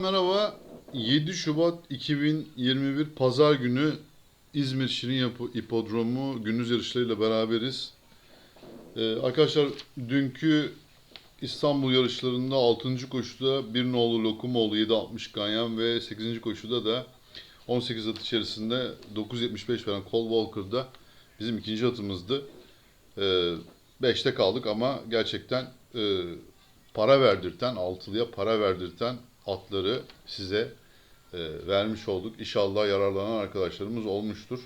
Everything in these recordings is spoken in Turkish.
Merhaba. 7 Şubat 2021 Pazar günü İzmir Şirin Yapı İpodromu gündüz yarışlarıyla beraberiz. Ee, arkadaşlar dünkü İstanbul yarışlarında 6. koşuda bir nolu Lokumoğlu 7.60 Ganyan ve 8. koşuda da 18 at içerisinde 9.75 veren Cole Walker'da bizim ikinci atımızdı. Ee, 5'te kaldık ama gerçekten e, para verdirten, altılıya para verdirten atları size e, vermiş olduk. İnşallah yararlanan arkadaşlarımız olmuştur.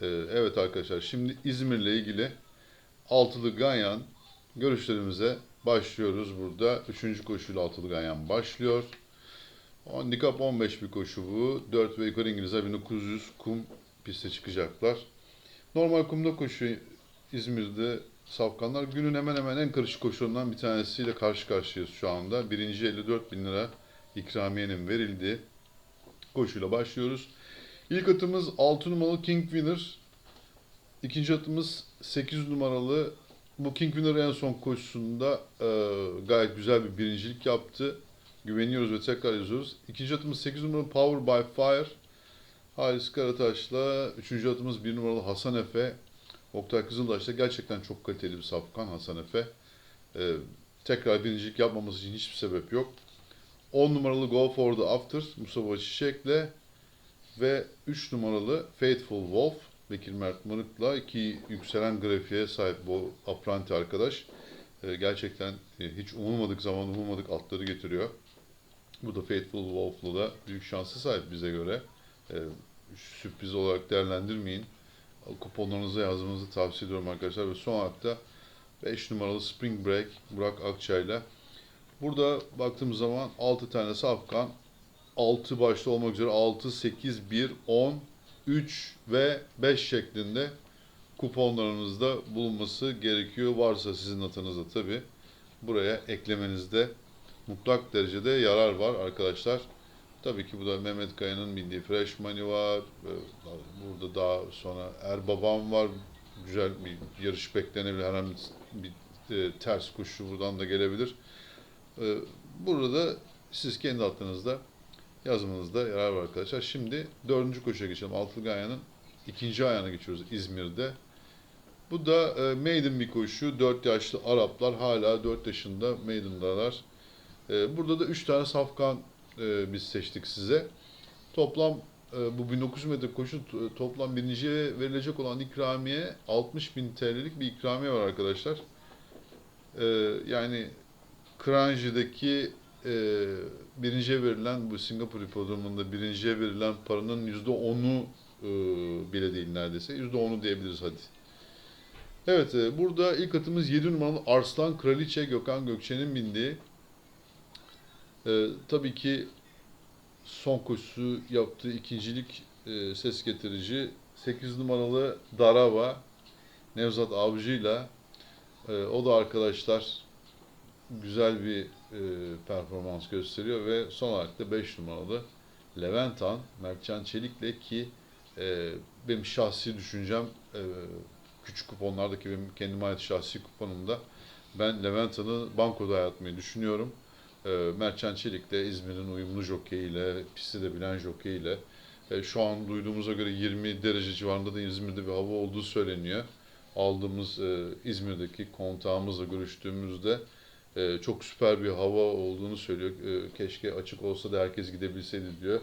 E, evet arkadaşlar şimdi İzmir'le ilgili altılı ganyan görüşlerimize başlıyoruz burada. Üçüncü koşuyla altılı ganyan başlıyor. Handikap 15 bir koşu bu. 4 ve yukarı İngilizler 1900 kum piste çıkacaklar. Normal kumda koşu İzmir'de Safkanlar günün hemen hemen en karışık koşularından bir tanesiyle karşı karşıyayız şu anda. Birinci 54 bin lira ikramiyenin verildiği koşuyla başlıyoruz. İlk atımız 6 numaralı King Winner. İkinci atımız 8 numaralı. Bu King Winner en son koşusunda e, gayet güzel bir birincilik yaptı. Güveniyoruz ve tekrar yazıyoruz. İkinci atımız 8 numaralı Power by Fire. Halis Karataş'la. Üçüncü atımız 1 numaralı Hasan Efe. Oktay Kızıldaş'ta gerçekten çok kaliteli bir safkan Hasan Efe. Ee, tekrar birincilik yapmaması için hiçbir sebep yok. 10 numaralı Go for the After Mustafa Çiçek'le ve 3 numaralı Faithful Wolf Bekir Mert Mırık'la iki yükselen grafiğe sahip bu apranti arkadaş. Ee, gerçekten e, hiç umulmadık zaman umulmadık atları getiriyor. Bu da Faithful Wolf'la da büyük şansı sahip bize göre. Ee, sürpriz olarak değerlendirmeyin kuponlarınıza yazmanızı tavsiye ediyorum arkadaşlar. Ve son da 5 numaralı Spring Break Burak Akçay'la. Burada baktığımız zaman 6 tane safkan 6 başta olmak üzere 6, 8, 1, 10, 3 ve 5 şeklinde kuponlarınızda bulunması gerekiyor. Varsa sizin atınızda tabi buraya eklemenizde mutlak derecede yarar var arkadaşlar. Tabii ki bu da Mehmet Kaya'nın bildiği Fresh Money var. Ee, Burada daha sonra Erbabam var. Güzel bir yarış beklenebilir. Herhangi bir, bir e, ters kuşu buradan da gelebilir. Ee, burada siz kendi aklınızda yazmanızda yarar var arkadaşlar. Şimdi dördüncü koşuya geçelim. Altılı Ganya'nın ikinci ayağına geçiyoruz İzmir'de. Bu da e, maiden bir koşu. 4 yaşlı Araplar hala 4 yaşında maiden'dalar. E, burada da 3 tane safkan e, biz seçtik size. Toplam e, bu 1900 metre koşu t- toplam birinciye verilecek olan ikramiye 60 bin TL'lik bir ikramiye var arkadaşlar. E, yani Kranji'deki e, birinciye verilen bu Singapur hipodromunda birinciye verilen paranın %10'u e, bile değil neredeyse. %10'u diyebiliriz hadi. Evet e, burada ilk atımız 7 numaralı Arslan Kraliçe Gökhan Gökçe'nin bindiği ee, tabii ki son koşusu yaptığı ikincilik e, ses getirici 8 numaralı Darava Nevzat Avcı'yla e, o da arkadaşlar güzel bir e, performans gösteriyor ve son olarak da 5 numaralı Leventan Mertcan Çelik'le ki e, benim şahsi düşüncem e, küçük kuponlardaki benim kendime ait şahsi kuponumda ben Leventan'ı bankoda yatmayı düşünüyorum. E, Mertcan Çelik de İzmir'in uyumlu jokeyiyle, pisti de bilen jokeyiyle e, şu an duyduğumuza göre 20 derece civarında da İzmir'de bir hava olduğu söyleniyor. Aldığımız e, İzmir'deki kontağımızla görüştüğümüzde e, çok süper bir hava olduğunu söylüyor. E, keşke açık olsa da herkes gidebilseydi diyor.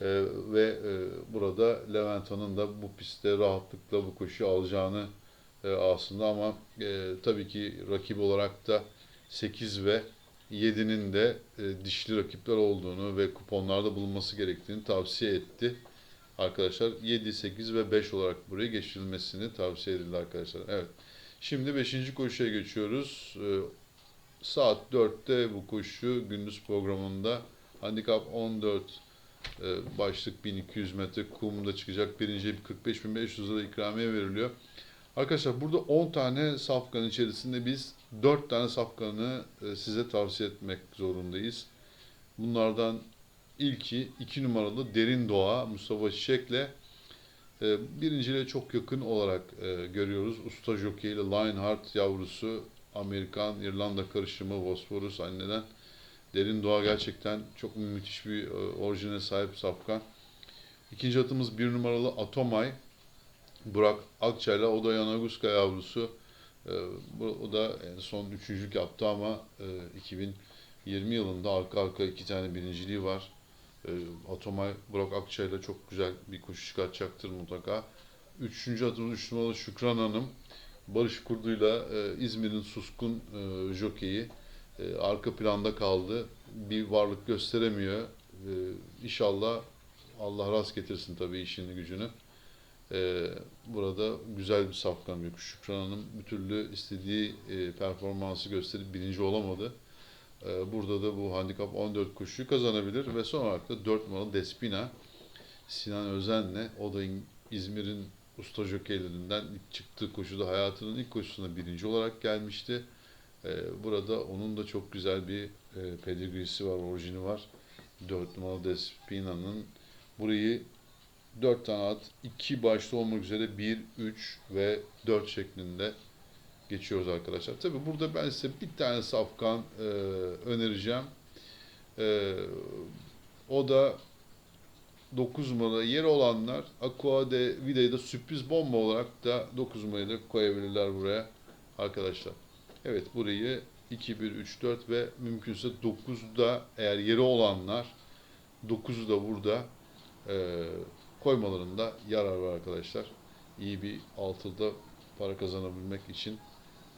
E, ve e, burada Leventa'nın da bu pistte rahatlıkla bu koşuyu alacağını e, aslında ama e, tabii ki rakip olarak da 8 ve 7'nin de e, dişli rakipler olduğunu ve kuponlarda bulunması gerektiğini tavsiye etti. Arkadaşlar 7, 8 ve 5 olarak buraya geçirilmesini tavsiye edildi arkadaşlar. Evet. Şimdi 5. koşuya geçiyoruz. E, saat 4'te bu koşu gündüz programında handikap 14 e, başlık 1200 metre kumda çıkacak. Birinciye 45.500 lira ikramiye veriliyor. Arkadaşlar burada 10 tane safkan içerisinde biz 4 tane safkanı e, size tavsiye etmek zorundayız. Bunlardan ilki 2 numaralı Derin Doğa Mustafa Çiçek'le e, birinciyle çok yakın olarak e, görüyoruz. Usta jockey ile Lionheart yavrusu Amerikan İrlanda karışımı Bosphorus anneden Derin Doğa gerçekten çok müthiş bir e, orijine sahip safkan. İkinci atımız bir numaralı Atomay. Burak Akçay'la o da Yanaguska yavrusu. E, o da son üçüncülük yaptı ama e, 2020 yılında arka arka iki tane birinciliği var. E, Atomay Burak Akçay'la çok güzel bir koşu çıkartacaktır mutlaka. Üçüncü atımız üç numaralı Şükran Hanım. Barış Kurdu'yla e, İzmir'in suskun e, jokeyi e, arka planda kaldı. Bir varlık gösteremiyor. E, inşallah Allah rast getirsin tabii işini gücünü. E, burada güzel bir safkan kuş. Şükran Hanım bir türlü istediği e, performansı gösterip birinci olamadı. E, burada da bu handikap 14 kuşu kazanabilir ve son olarak da 4 numaralı Despina Sinan Özen'le o da İzmir'in usta jokeylerinden çıktığı koşuda hayatının ilk koşusunda birinci olarak gelmişti. Ee, burada onun da çok güzel bir e, pedigrisi var, orijini var. 4 numaralı Despina'nın burayı 4 tane at, 2 başta olmak üzere 1, 3 ve 4 şeklinde geçiyoruz arkadaşlar. Tabi burada ben size bir tane safkan e, önereceğim. E, o da 9 numara yeri olanlar Aqua de Vida'yı da sürpriz bomba olarak da 9 numarayı da koyabilirler buraya arkadaşlar. Evet burayı 2, 1, 3, 4 ve mümkünse 9'da eğer yeri olanlar 9'u da burada e, koymalarında yarar var arkadaşlar. İyi bir altıda para kazanabilmek için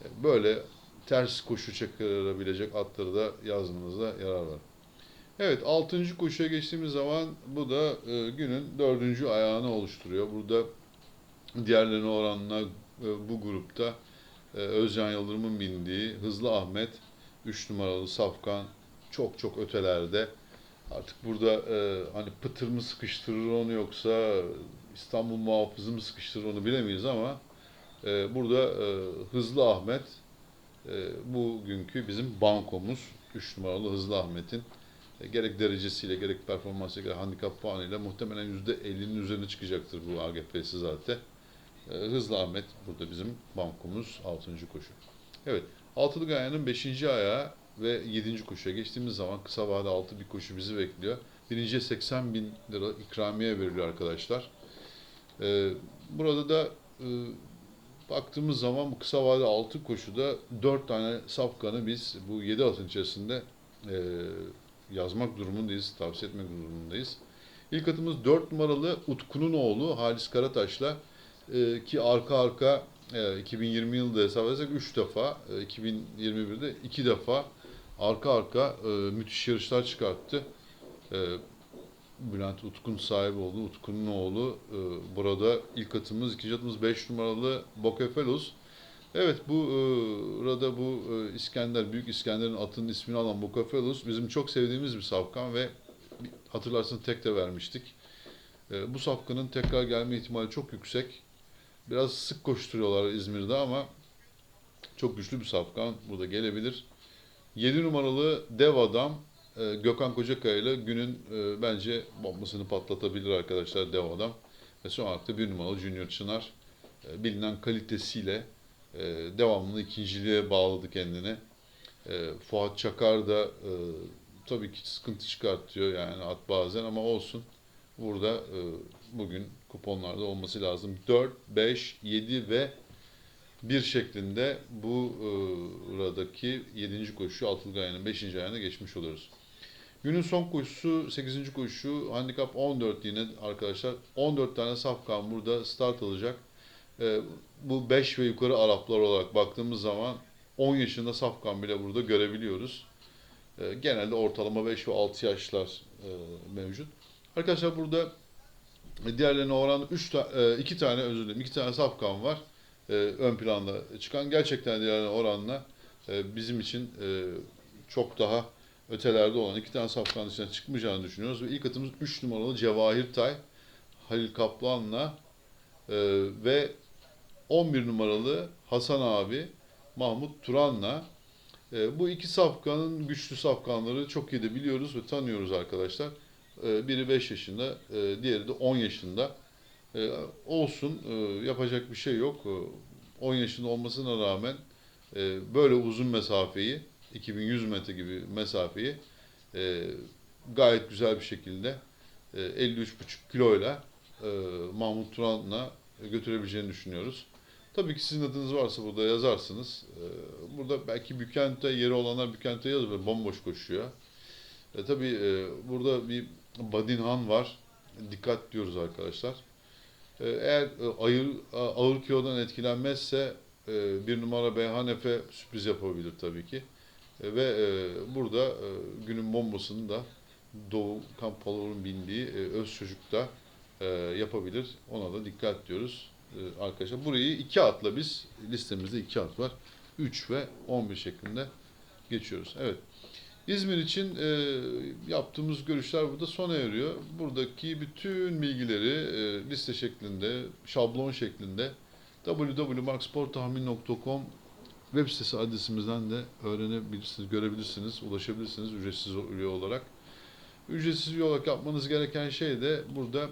e, böyle ters koşu çıkarabilecek atları da yazmanızda yarar var. Evet, 6. koşuya geçtiğimiz zaman bu da e, günün dördüncü ayağını oluşturuyor. Burada diğerlerine oranla e, bu grupta e, Özcan Yıldırım'ın bindiği Hızlı Ahmet 3 numaralı Safkan çok çok ötelerde. Artık burada e, hani pıtır mı sıkıştırır onu yoksa İstanbul muhafızı mı sıkıştırır onu bilemeyiz ama e, burada e, Hızlı Ahmet e, bugünkü bizim bankomuz 3 numaralı Hızlı Ahmet'in gerek derecesiyle gerek performansıyla gerek handikap puanıyla muhtemelen %50'nin üzerine çıkacaktır bu AGP'si zaten. E, Hızlı Ahmet burada bizim bankomuz 6. koşu. Evet, altılı gayanın 5. ayağı ve 7. koşuya geçtiğimiz zaman kısa vade altı bir koşu bizi bekliyor. Birinciye 80 bin lira ikramiye veriliyor arkadaşlar. E, burada da e, baktığımız zaman bu kısa vade altı koşuda 4 tane safkanı biz bu 7 atın içerisinde e, yazmak durumundayız, tavsiye etmek durumundayız. İlk atımız 4 numaralı Utku'nun oğlu Halis Karataş'la e, ki arka arka e, 2020 yılında hesap edersek 3 defa, e, 2021'de 2 defa arka arka e, müthiş yarışlar çıkarttı. E, Bülent Utkun sahibi oldu. Utku'nun oğlu. E, burada ilk atımız, ikinci atımız 5 numaralı Bokefelos. Evet bu e, burada bu e, İskender, Büyük İskender'in atının ismini alan Bokefelos bizim çok sevdiğimiz bir safkan ve hatırlarsınız tek de vermiştik. E, bu safkanın tekrar gelme ihtimali çok yüksek. Biraz sık koşturuyorlar İzmir'de ama çok güçlü bir safkan burada gelebilir. 7 numaralı dev adam e, Gökhan Kocakaya ile günün e, bence bombasını patlatabilir arkadaşlar dev adam. Ve son olarak da 1 numaralı Junior Çınar e, bilinen kalitesiyle e, devamlı ikinciliğe bağladı kendini. E, Fuat Çakar da e, tabii ki sıkıntı çıkartıyor yani at bazen ama olsun. Burada e, bugün kuponlarda olması lazım. 4, 5, 7 ve 1 şeklinde bu e, buradaki 7. koşu altılı gayanın 5. ayağına geçmiş oluyoruz. Günün son koşusu 8. koşu handikap 14 yine arkadaşlar 14 tane safkan burada start alacak. E, bu 5 ve yukarı Araplar olarak baktığımız zaman 10 yaşında safkan bile burada görebiliyoruz. E, genelde ortalama 5 ve 6 yaşlar e, mevcut. Arkadaşlar burada diğerlerine oran 3 ta, 2 tane özür dilerim 2 tane safkan var. E, ön planda çıkan gerçekten diğerlerine oranla e, bizim için e, çok daha ötelerde olan iki tane safkan dışına çıkmayacağını düşünüyoruz. Ve ilk atımız 3 numaralı Cevahir Tay, Halil Kaplan'la e, ve 11 numaralı Hasan abi Mahmut Turan'la e, bu iki safkanın güçlü safkanları çok iyi de biliyoruz ve tanıyoruz arkadaşlar. E, biri 5 yaşında, e, diğeri de 10 yaşında. E, olsun, e, yapacak bir şey yok. E, 10 yaşında olmasına rağmen e, böyle uzun mesafeyi, 2100 metre gibi mesafeyi e, gayet güzel bir şekilde e, 53,5 kiloyla e, Mahmut Turan'la götürebileceğini düşünüyoruz. Tabii ki sizin adınız varsa burada yazarsınız. E, burada belki Bükent'te yeri olanlar Bükent'te yazıyor. Bomboş koşuyor. E, tabii e, burada bir Badinhan var. Dikkat diyoruz arkadaşlar. E, eğer e, ayır, ağır kilodan etkilenmezse e, bir numara Beyhan Efe sürpriz yapabilir tabii ki. Ve burada günün bombasını da Doğu Kampalı'nın bindiği öz çocuk da e, yapabilir. Ona da dikkat diyoruz e, arkadaşlar. Burayı iki atla biz listemizde iki at var. 3 ve 11 şeklinde geçiyoruz. Evet. İzmir için e, yaptığımız görüşler burada sona eriyor. Buradaki bütün bilgileri e, liste şeklinde, şablon şeklinde www.marksporttahmin.com web sitesi adresimizden de öğrenebilirsiniz, görebilirsiniz, ulaşabilirsiniz ücretsiz üye olarak. Ücretsiz üye olarak yapmanız gereken şey de burada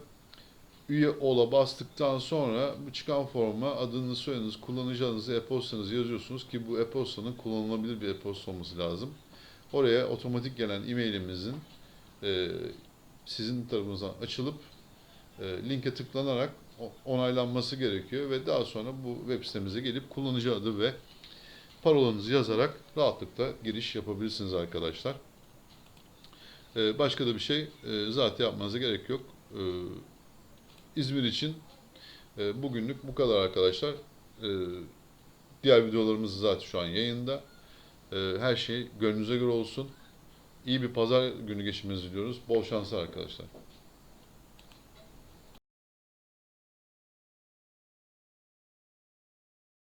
üye ola bastıktan sonra çıkan forma adınız, soyadınız, kullanıcı adınızı, e-postanızı yazıyorsunuz ki bu e-postanın kullanılabilir bir e-posta olması lazım. Oraya otomatik gelen e-mailimizin e, sizin tarafınızdan açılıp e, linke tıklanarak onaylanması gerekiyor ve daha sonra bu web sitemize gelip kullanıcı adı ve parolanızı yazarak rahatlıkla giriş yapabilirsiniz arkadaşlar. E, başka da bir şey e, zaten yapmanıza gerek yok. İzmir için e, bugünlük bu kadar arkadaşlar. E, diğer videolarımız zaten şu an yayında. E, her şey gönlünüze göre olsun. İyi bir pazar günü geçirmenizi diliyoruz. Bol şanslar arkadaşlar.